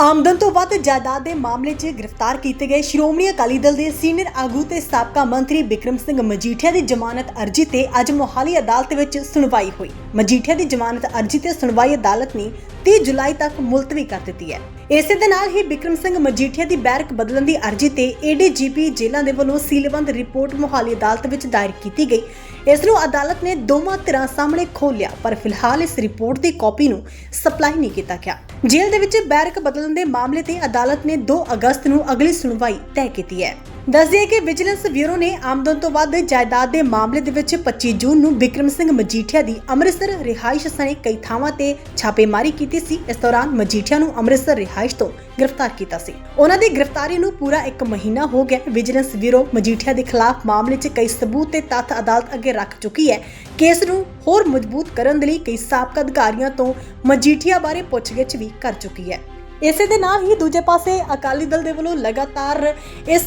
ਆਮਦਨ ਤੋਂ ਵੱਧ ਜਾਇਦਾਦ ਦੇ ਮਾਮਲੇ 'ਚ ਗ੍ਰਿਫਤਾਰ ਕੀਤੇ ਗਏ ਸ਼੍ਰੋਮਣੀ ਅਕਾਲੀ ਦਲ ਦੇ ਸੀਨੀਅਰ ਆਗੂ ਤੇ ਸਾਬਕਾ ਮੰਤਰੀ ਬਿਕਰਮ ਸਿੰਘ ਮਜੀਠੀਆ ਦੀ ਜ਼ਮਾਨਤ ਅਰਜ਼ੀ ਤੇ ਅੱਜ ਮੋਹਾਲੀ ਅਦਾਲਤ ਵਿੱਚ ਸੁਣਵਾਈ ਹੋਈ। ਮਜੀਠੀਆ ਦੀ ਜ਼ਮਾਨਤ ਅਰਜ਼ੀ ਤੇ ਸੁਣਵਾਈ ਅਦਾਲਤ ਨੇ 30 ਜੁਲਾਈ ਤੱਕ ਮੁਲਤਵੀ ਕਰ ਦਿੱਤੀ ਹੈ। ਇਸੇ ਦੇ ਨਾਲ ਹੀ ਬਿਕਰਮ ਸਿੰਘ ਮਜੀਠੀਆ ਦੀ ਬੈਰਕ ਬਦਲਣ ਦੀ ਅਰਜ਼ੀ ਤੇ ਏਡੀਜੀਪੀ ਜੇਲ੍ਹਾਂ ਦੇ ਵੱਲੋਂ ਸੀਲਬੰਦ ਰਿਪੋਰਟ ਮੋਹਾਲੀ ਅਦਾਲਤ ਵਿੱਚ ਦਾਇਰ ਕੀਤੀ ਗਈ। ਇਸ ਨੂੰ ਅਦਾਲਤ ਨੇ ਦੋਵਾਂ ਧਿਰਾਂ ਸਾਹਮਣੇ ਖੋਲ੍ਹਿਆ, ਪਰ ਫਿਲਹਾਲ ਇਸ ਰਿਪੋਰਟ ਦੀ ਕਾਪੀ ਨੂੰ ਸਪਲਾਈ ਨਹੀਂ ਕੀਤਾ ਗਿਆ। ਜੇਲ੍ਹ ਦੇ ਵਿੱਚ ਬੈਰਕ ਬਦਲਣ ਦੇ ਮਾਮਲੇ ਤੇ ਅਦਾਲਤ ਨੇ 2 ਅਗਸਤ ਨੂੰ ਅਗਲੀ ਸੁਣਵਾਈ ਤੈਅ ਕੀਤੀ ਹੈ। ਦੱਸ ਕਿ ਵਿਜੀਲੈਂਸ ਬਿਊਰੋ ਨੇ ਆਮਦਨ ਤੋਂ ਵੱਧ ਜਾਇਦਾਦ ਦੇ ਮਾਮਲੇ ਦੇ ਵਿੱਚ 25 ਜੂਨ ਨੂੰ ਬਿਕਰਮ ਸਿੰਘ ਮਜੀਠੀਆ ਦੀ ਅੰਮ੍ਰਿਤਸਰ ਰਿਹਾਇਸ਼ ਸਣੇ ਕਈ ਥਾਵਾਂ ਤੇ ਛਾਪੇਮਾਰੀ ਕੀਤੀ ਸੀ। ਇਸ ਦੌਰਾਨ ਮਜੀਠੀਆ ਨੂੰ ਅੰਮ੍ਰਿਤਸਰ ਰਿਹਾਇਸ਼ ਤੋਂ ਗ੍ਰਿਫਤਾਰ ਕੀਤਾ ਸੀ। ਉਹਨਾਂ ਦੀ ਗ੍ਰਿਫਤਾਰੀ ਨੂੰ ਪੂਰਾ 1 ਮਹੀਨਾ ਹੋ ਗਿਆ। ਵਿਜੀਲੈਂਸ ਬਿਊਰੋ ਮਜੀਠੀਆ ਦੇ ਖਿਲਾਫ ਮਾਮਲੇ 'ਚ ਕਈ ਸਬੂਤ ਤੇ ਤੱਥ ਅਦਾਲਤ ਅੱਗੇ ਰੱਖ ਚੁੱਕੀ ਹੈ। ਕੇਸ ਨੂੰ ਹੋਰ ਮਜ਼ਬੂਤ ਕਰਨ ਦੇ ਲਈ ਕਈ ਸਾਬਕਾ ਅਧਿਕਾਰੀਆਂ ਤੋਂ ਮਜੀਠੀਆ ਬਾਰੇ ਪੁੱਛਗਿੱਛ ਵੀ ਕਰ ਚੁੱਕੀ ਹੈ। ਇਸੇ ਦੇ ਨਾਲ ਹੀ ਦੂਜੇ ਪਾਸੇ ਅਕਾਲੀ ਦਲ ਦੇ ਵੱਲੋਂ ਲਗਾਤਾਰ ਇਸ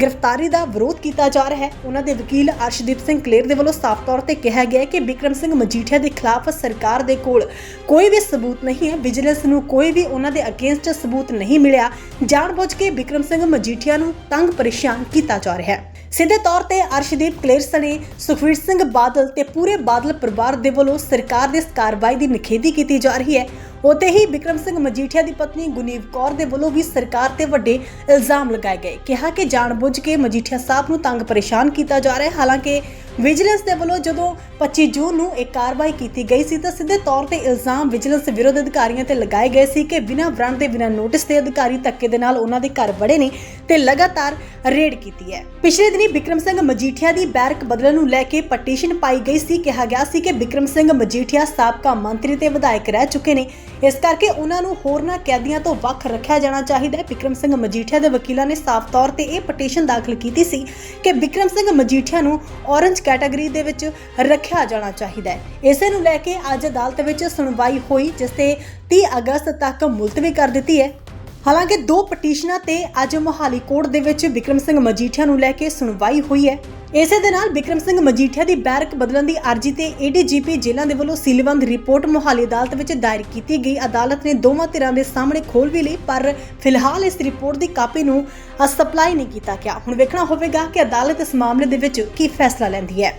ਗ੍ਰਿਫਤਾਰੀ ਦਾ ਵਿਰੋਧ ਕੀਤਾ ਜਾ ਰਿਹਾ ਹੈ। ਉਹਨਾਂ ਦੇ ਵਕੀਲ ਅਰਸ਼ਦੀਪ ਸਿੰਘ ਕਲੇਰ ਦੇ ਵੱਲੋਂ ਸਾਫ਼ ਤੌਰ ਤੇ ਕਿਹਾ ਗਿਆ ਹੈ ਕਿ ਬਿਕਰਮ ਸਿੰਘ ਮਜੀਠੀਆ ਦੇ ਖਿਲਾਫ ਸਰਕਾਰ ਦੇ ਕੋਲ ਕੋਈ ਵੀ ਸਬੂਤ ਨਹੀਂ ਹੈ। ਵਿਜੀਲੈਂਸ ਨੂੰ ਕੋਈ ਵੀ ਉਹਨਾਂ ਦੇ ਅਗੇਂਸਟ ਸਬੂਤ ਨਹੀਂ ਮਿਲਿਆ। ਜਾਣਬੁੱਝ ਕੇ ਬਿਕਰਮ ਸਿੰਘ ਮਜੀਠੀਆ ਨੂੰ ਤੰਗ ਪਰੇਸ਼ਾਨ ਕੀਤਾ ਜਾ ਰਿਹਾ ਹੈ। ਸਿੱਧੇ ਤੌਰ ਤੇ ਅਰਸ਼ਦੀਪ ਕਲੇਰ ਸਣੇ ਸੁਖਵੀਰ ਸਿੰਘ ਬਾਦਲ ਤੇ ਪੂਰੇ ਬਾਦਲ ਪਰਿਵਾਰ ਦੇ ਵੱਲੋਂ ਸਰਕਾਰ ਦੇ ਇਸ ਕਾਰਵਾਈ ਦੀ ਨਿਖੇਧੀ ਕੀਤੀ ਜਾ ਰਹੀ ਹੈ। ਉਤੇ ਹੀ ਬਿਕਰਮ ਸਿੰਘ ਮਜੀਠੀਆ ਦੀ ਪਤਨੀ ਗੁਨੀਵ ਕੌਰ ਦੇ ਵੱਲੋਂ ਵੀ ਸਰਕਾਰ ਤੇ ਵੱਡੇ ਇਲਜ਼ਾਮ ਲਗਾਏ ਗਏ। ਕਿਹਾ ਕਿ ਜਾਣਬੁੱਝ ਕੇ ਮਜੀਠੀਆ ਸਾਹਿਬ ਨੂੰ ਤੰਗ ਪਰੇਸ਼ਾਨ ਕੀਤਾ ਜਾ ਰਿਹਾ ਹੈ। ਹਾਲਾਂਕਿ ਵਿਜੀਲੈਂਸ ਦੇ ਵੱਲੋਂ ਜਦੋਂ 25 ਜੂਨ ਨੂੰ ਇਹ ਕਾਰਵਾਈ ਕੀਤੀ ਗਈ ਸੀ ਤਾਂ ਸਿੱਧੇ ਤੌਰ ਤੇ ਇਲਜ਼ਾਮ ਵਿਜੀਲੈਂਸ ਵਿਰੋਧ ਅਧਿਕਾਰੀਆਂ ਤੇ ਲਗਾਏ ਗਏ ਸੀ ਕਿ ਬਿਨਾਂ ਵਾਰੰਟ ਦੇ, ਬਿਨਾਂ ਨੋਟਿਸ ਦੇ ਅਧਿਕਾਰੀ ਧੱਕੇ ਦੇ ਨਾਲ ਉਹਨਾਂ ਦੇ ਘਰ ਵੜੇ ਨੇ ਤੇ ਲਗਾਤਾਰ ਰੇਡ ਕੀਤੀ ਹੈ। ਪਿਛਲੇ ਦਿਨੀ ਬਿਕਰਮ ਸਿੰਘ ਮਜੀਠੀਆ ਦੀ ਬੈਰਕ ਬਦਲਣ ਨੂੰ ਲੈ ਕੇ ਪਟੀਸ਼ਨ ਪਾਈ ਗਈ ਸੀ। ਕਿਹਾ ਗਿਆ ਸੀ ਕਿ ਬਿਕਰਮ ਸਿੰਘ ਮਜੀਠੀਆ ਸਾਬਕਾ ਮੰਤਰੀ ਤੇ ਵਿਧਾਇਕ ਰਹਿ ਚੁੱਕੇ ਨੇ। ਇਸ ਕਰਕੇ ਉਹਨਾਂ ਨੂੰ ਹੋਰਨਾਂ ਕੈਦੀਆਂ ਤੋਂ ਵੱਖ ਰੱਖਿਆ ਜਾਣਾ ਚਾਹੀਦਾ ਹੈ। ਬਿਕਰਮ ਸਿੰਘ ਮਜੀਠੀਆ ਦੇ ਵਕੀਲਾਂ ਨੇ ਸਾਫ਼ ਤੌਰ ਤੇ ਇਹ ਪਟੀਸ਼ਨ ਦਾਖਲ ਕੀਤੀ ਸੀ ਕਿ ਬਿਕਰਮ ਸਿੰਘ ਮਜੀਠੀਆ ਨੂੰ ਔਰੰਜ ਕੈਟਾਗਰੀ ਦੇ ਵਿੱਚ ਰੱਖਿਆ ਜਾਣਾ ਚਾਹੀਦਾ ਹੈ। ਇਸੇ ਨੂੰ ਲੈ ਕੇ ਅੱਜ ਅਦਾਲਤ ਵਿੱਚ ਸੁਣਵਾਈ ਹੋਈ, ਜਿਸ ਤੇ 30 ਅਗਸਤ ਤੱਕ ਮੁਲਤਵੀ ਕਰ ਦਿੱਤੀ ਹੈ। ਹਾਲਾਂਕਿ ਦੋ ਪਟੀਸ਼ਨਾਂ ਤੇ ਅੱਜ ਮੋਹਾਲੀ ਕੋਰਟ ਦੇ ਵਿੱਚ ਵਿਕਰਮ ਸਿੰਘ ਮਜੀਠੀਆ ਨੂੰ ਲੈ ਕੇ ਸੁਣਵਾਈ ਹੋਈ ਹੈ। ਇਸੇ ਦੇ ਨਾਲ ਬਿਕਰਮ ਸਿੰਘ ਮਜੀਠੀਆ ਦੀ ਬੈਰਕ ਬਦਲਣ ਦੀ ਅਰਜ਼ੀ ਤੇ ਏਡੀਜੀਪੀ ਜੇਲ੍ਹਾਂ ਦੇ ਵੱਲੋਂ ਸੀਲਬੰਦ ਰਿਪੋਰਟ ਮੁਹਾਲੀ ਅਦਾਲਤ ਵਿੱਚ ਦਾਇਰ ਕੀਤੀ ਗਈ। ਅਦਾਲਤ ਨੇ ਦੋਵਾਂ ਧਿਰਾਂ ਦੇ ਸਾਹਮਣੇ ਖੋਲ ਵੀ ਲਈ, ਪਰ ਫਿਲਹਾਲ ਇਸ ਰਿਪੋਰਟ ਦੀ ਕਾਪੀ ਨੂੰ ਸਪਲਾਈ ਨਹੀਂ ਕੀਤਾ ਗਿਆ। ਹੁਣ ਵੇਖਣਾ ਹੋਵੇਗਾ ਕਿ ਅਦਾਲਤ ਇਸ ਮਾਮਲੇ ਦੇ ਵਿੱਚ ਕੀ ਫੈਸਲਾ ਲੈਂਦੀ ਹੈ।